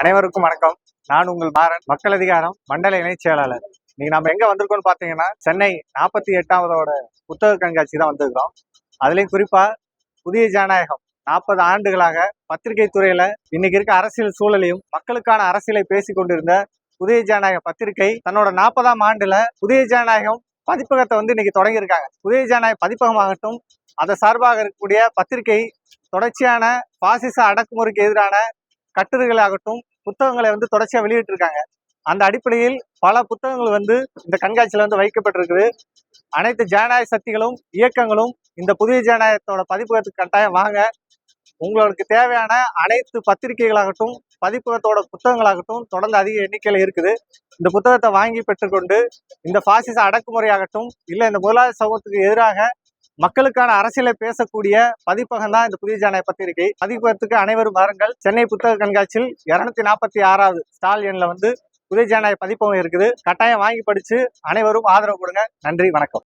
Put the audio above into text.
அனைவருக்கும் வணக்கம். நான் உங்கள் மாறன் மக்கள் அதிகாரம் மண்டல இணைச் செயலாளர். இன்னைக்கு நம்ம எங்க வந்திருக்கோம்னு பாத்தீங்கன்னா சென்னை நாற்பத்தி எட்டாவதோட புத்தக கண்காட்சி தான் வந்திருக்கிறோம். அதுலயும் குறிப்பா புதிய ஜனநாயகம் நாற்பது ஆண்டுகளாக பத்திரிகை துறையில இன்னைக்கு இருக்க அரசியல் சூழலையும் மக்களுக்கான அரசியலை பேசி கொண்டிருந்த புதிய ஜனநாயக பத்திரிகை தன்னோட நாற்பதாம் ஆண்டுல புதிய ஜனநாயகம் பதிப்பகத்தை வந்து இன்னைக்கு தொடங்கியிருக்காங்க. புதிய ஜனநாயக பதிப்பகமாகட்டும் அதை சார்பாக இருக்கக்கூடிய பத்திரிகை தொடர்ச்சியான பாசிச அடக்குமுறைக்கு எதிரான கட்டுரைகளாகட்டும் புத்தகங்களை வந்து தொடர்ச்சியாக வெளியிட்டிருக்காங்க. அந்த அடிப்படையில் பல புத்தகங்கள் வந்து இந்த கண்காட்சியில் வந்து வைக்கப்பட்டிருக்குது. அனைத்து ஜனநாயக சக்திகளும் இயக்கங்களும் இந்த புதிய ஜனநாயகத்தோட பதிப்பகத்துக்கு கட்டாயம் வாங்க. உங்களுக்கு தேவையான அனைத்து பத்திரிகைகளாகட்டும் பதிப்பகத்தோட புத்தகங்களாகட்டும் தொடர்ந்து அதிக எண்ணிக்கையில் இருக்குது. இந்த புத்தகத்தை வாங்கி பெற்றுக்கொண்டு இந்த பாசிச அடக்குமுறையாகட்டும் இல்லை இந்த முதலாளி சமூகத்துக்கு எதிராக மக்களுக்கான அரசியலை பேசக்கூடிய பதிப்பகம் தான் இந்த புதிய ஜனநாயக பத்திரிகை. பதிப்பகத்துக்கு அனைவரும் வாருங்கள். சென்னை புத்தக கண்காட்சியில் இருநூத்தி நாற்பத்தி ஆறாவது ஸ்டால் எண்ணில் வந்து புதிய ஜனநாயக பதிப்பகம் இருக்குது. கட்டாயம் வாங்கி படிச்சு அனைவரும் ஆதரவு கொடுங்க. நன்றி. வணக்கம்.